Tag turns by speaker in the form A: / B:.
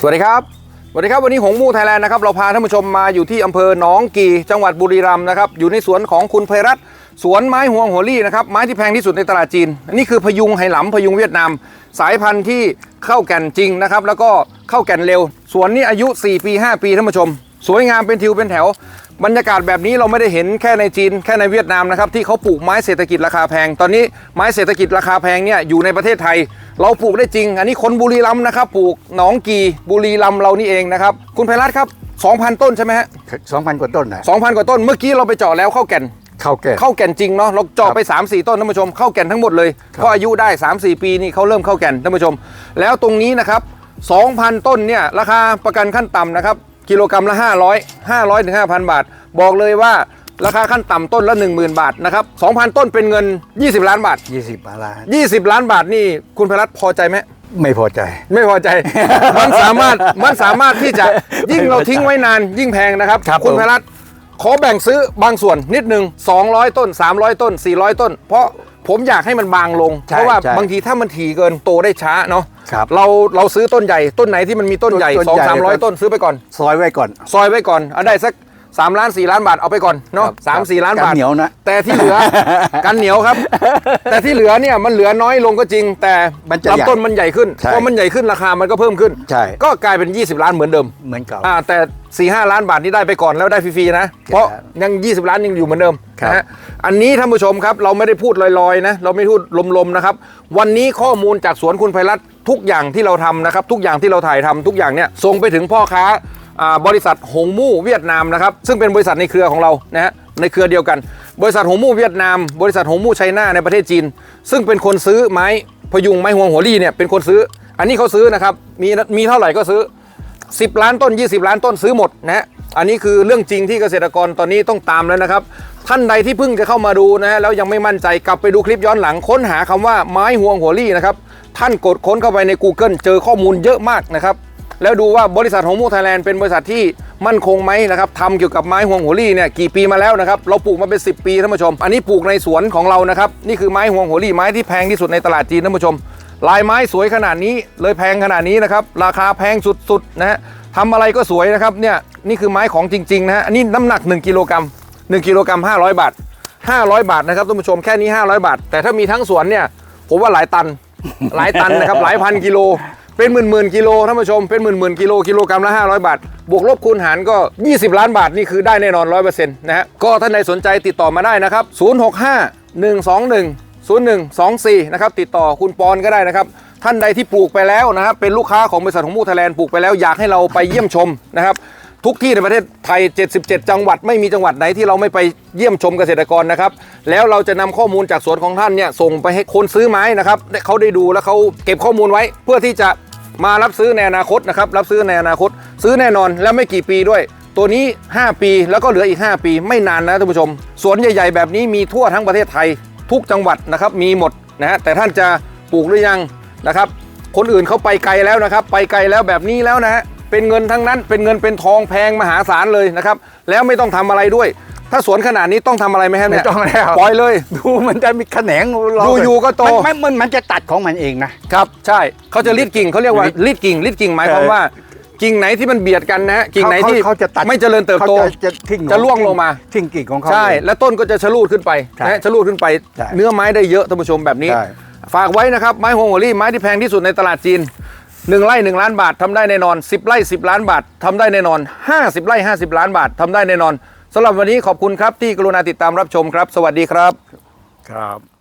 A: สวัสดีครับสวัสดีครับวันนี้หงมูไทยแลนด์นะครับเราพาท่านผู้ชมมาอยู่ที่อำเภอหนองกีจังหวัดบุรีรัมย์นะครับอยู่ในสวนของคุณไพรัตน์สวนไม้ห่วงหัวลี่นะครับไม้ที่แพงที่สุดในตลาดจีนอันนี้คือพยุงไหหลำพยุงเวียดนาม สายพันธุ์ที่เข้าแก่นจริงนะครับแล้วก็เข้าแก่นเร็ว สวนนี้อายุ 4 ปี 5 ปีท่านผู้ชม สวยงามเป็นทิวเป็นแถว บรรยากาศแบบนี้เราไม่ได้เห็นแค่ในจีนแค่ในเวียดนามนะครับที่เขาปลูกไม้เศรษฐกิจราคาแพง ตอนนี้ไม้เศรษฐกิจราคาแพงเนี่ยอยู่ในประเทศไทย เราปลูกได้จริง อันนี้คนบุรีรัมย์นะครับปลูกหนองกีบุรีรัมย์เรานี่เองนะครับคุณไพรัตน์ครับ 2,000 ต้นใช่ไหมฮะ
B: สองพันกว่าต้นนะ
A: 2,000 กว่าต้นเมื่อกี้เราไปเจาะแล้วเข้าแก่น
B: เข้าแก่
A: เข้าแก่นจริงเนาะเราเจาะไป 3 4 ต้นท่านผู้ชมเข้าแก่นทั้งหมดเลย
B: ครับ
A: ก็อายุได้ 3 4 ปีนี่เขาเริ่มเข้าแก่นท่านผู้ชม แล้วตรงนี้นะครับ 2,000 ต้นเนี่ยราคาประกันขั้นต่ำนะครับกิโลกรัมละ 500 500ถึง5,000 บาท บอกเลยว่าราคาขั้นต่ำต้นละ 10,000 บาทนะครับ 2,000 ต้นเป็นเงิน 20 ล้านบาท
B: ยี่สิบมาล้าน
A: 20 ล้านบาทนี่คุณพรัตน์พอใจไหม
B: ไม่พอใจ
A: ไม่พอใจ มันสามารถมันสามารถที่จะยิ่งเราทิ้งไว้นานยิ่งแพงนะครับ
B: ครับ
A: ณ
B: ผม
A: ไพรัตน์ขอแบ่งซื้อบางส่วนนิดหนึ่ง200 ต้น 300 ต้น 400 ต้น เพราะ ผมอยากให้มันบางลง
B: ใช่
A: เพราะว่า
B: ใช่
A: บางทีถ้ามันถี่เกินโตได้ช้าเนาะ
B: ครับ
A: เราเราซื้อต้นใหญ่ต้นไหนที่มันมีต้นใหญ่
B: ต้น
A: สอง
B: ใหญ่
A: สามร้อย
B: ครับ
A: ต้นซื้อไปก่อน
B: ซอยไว้ก่อน
A: ซอยไว้ก่อนเอาได้สัก 3ล้าน4ล้านบาทเอาไปก่อนเนาะ
B: ครับ
A: สามสี่ล้าน
B: กัน
A: บาท
B: เหนียวนะ
A: แต่ที่เหลือกันเหนียวครับ แต่ที่เหลือเนี่ยมันเหลือน้อยลงก็จริง แต่
B: มันจะใหญ่
A: ลำต้นมันใหญ่ขึ้น
B: ใช่
A: พอมันใหญ่ขึ้นราคามันก็เพิ่มขึ้น
B: ใช่
A: ก็กลายเป็น 20 ล้านเหมือนเดิม
B: เหมือนเก่า
A: อ่าแต่4ี่ห้าล้านบาทนี่ได้ไปก่อนแล้วได้ฟรีๆนะ เพราะยัง 20 ล้านยังอยู่เหมือนเดิม
B: ครับ
A: นะฮะอันนี้ท่านผู้ชมครับเราไม่ได้พูดลอยๆนะเราไม่พูดลมๆนะครับ วันนี้ข้อมูลจากสวนคุณไพรัตน์ทุกอย่างที่เราทำนะครับ ทุกอย่างที่เราถ่ายทำทุกอย่างเนี่ยส่งไปถึงพ่อค้าอ่า บริษัทหงมู่เวียดนามนะครับซึ่งเป็นบริษัทในเครือของเรานะฮะในเครือเดียวกัน บริษัทหงมู่เวียดนาม บริษัทหงมู่ไชน่าในประเทศจีน ซึ่งเป็นคนซื้อไม้พยุงไม้ห่วงหัวลี่เนี่ยเป็นคนซื้อ อันนี้เขาซื้อนะครับมีมีเท่าไหร่ก็ซื้อ 10 ล้านต้น 20 ล้านต้นซื้อหมดนะฮะอันนี้คือเรื่องจริงที่เกษตรกรตอนนี้ต้องตามแล้วนะครับท่านใดที่เพิ่งจะเข้ามาดูนะฮะแล้วยังไม่มั่นใจกลับไปดูคลิปย้อนหลังค้นหาคำว่าไม้ห่วงหัวลี่นะครับท่านกดค้นเข้าไปใน Google เจอข้อมูลเยอะมากนะครับ แล้วดูว่าบริษัทของมูไทยแลนด์เป็นบริษัทที่มั่นคงไหมนะครับทำเกี่ยวกับไม้ห่วงหัวลี่เนี่ยกี่ปีมาแล้วนะครับเราปลูกมาเป็น 10 ปีท่านผู้ชม อันนี้ปลูกในสวนของเรานะครับนี่คือไม้ห่วงหัวลี่ไม้ที่แพงที่สุดในตลาดจีนท่านผู้ชม ลายไม้สวยขนาดนี้เลยแพงขนาดนี้นะครับราคาแพงสุดๆนะฮะทำอะไรก็สวยนะครับเนี่ยนี่คือไม้ของจริงๆนะฮะอันนี้น้ำหนัก 1กิโลกรัม1กิโลกรัม500 บาท 500 บาทนะครับท่านผู้ชมแค่นี้ 500 บาท แต่ถ้ามีทั้งสวนเนี่ยผมว่าหลายตันหลายตันนะครับหลายพันกิโล เป็นหมื่นหมื่นกิโลท่านผู้ชมเป็นหมื่นหมื่นกิโลกิโลกรัมละ500 บาท บวกลบคูณหารก็ 20 ล้านบาทนี่คือได้แน่นอน100%นะฮะก็ท่านใดสนใจติดต่อมาได้นะครับ 065 121 0124 นะครับ ติดต่อคุณปอนก็ได้นะครับ ท่านใดที่ปลูกไปแล้วนะครับ เป็นลูกค้าของบริษัทของมูทแลนด์ปลูกไปแล้วอยากให้เราไปเยี่ยมชมนะครับ ทุกที่ในประเทศไทย 77 จังหวัด ไม่มีจังหวัดไหนที่เราไม่ไปเยี่ยมชมเกษตรกรนะครับ แล้วเราจะนำข้อมูลจากสวนของท่านเนี่ยส่งไปให้คนซื้อไม้นะครับเขาได้ดูแล้วเขาเก็บข้อมูลไว้เพื่อที่จะ มารับซื้อในอนาคตนะครับรับซื้อในอนาคต ซื้อแน่นอนแล้วไม่กี่ปีด้วย ตัวนี้ 5 ปีแล้วก็เหลืออีก 5 ปี ไม่นานนะท่านผู้ชม สวนใหญ่ๆแบบนี้มีทั่วทั้งประเทศไทย ทุกจังหวัดนะครับมีหมดนะฮะแต่ท่านจะปลูกหรือยังนะครับคนอื่นเขาไปไกลแล้วนะครับ ไปไกลแล้วแบบนี้แล้วนะฮะเป็นเงินทั้งนั้นเป็นเงินเป็นทองแพงมหาศาลเลยนะครับแล้วไม่ต้องทำอะไรด้วย ถ้าสวนขนาดนี้ต้องทำอะไรไหมครับ
B: ไม่
A: เนี่ย
B: ต้องแล้ว
A: ปล่อยเลย
B: ดูมันจะมีแขนงเรา
A: อยู่ๆก็โต
B: มันมันมันจะตัดของมันเองนะ ครับ
A: ใช่เขาจะรีดกิ่งเขาเรียกว่ารีดกิ่งรีดกิ่งหมายความว่ากิ่งไหนที่มันเบียดกันนะฮะกิ่งไหนที่
B: เขาจะตัด
A: ไม่เจริญเติบโต
B: ขาจะจะทิ้ง
A: จะล่วงลงมา
B: ทิ้งกิ่งของเขา
A: ใช่
B: เลย
A: แล้วต้นก็จะชะลูดขึ้นไป
B: ใช่
A: นะฮะชะลูดขึ้นไป
B: ใช่
A: เนื้อไม้ได้เยอะท่านผู้ชมแบบนี้
B: ใช่
A: ฝากไว้นะครับ ไม้ฮวงหัวรี่ไม้ที่แพงที่สุดในตลาดจีน 1ไร่1ล้านบาททำได้แน่นอน 10ไร่10 ล้านบาททำได้แน่นอน 50ไร่50 ล้านบาททำได้แน่นอน สำหรับวันนี้ขอบคุณครับที่กรุณาติดตามรับชมครับ สวัสดีครับ
B: ครับ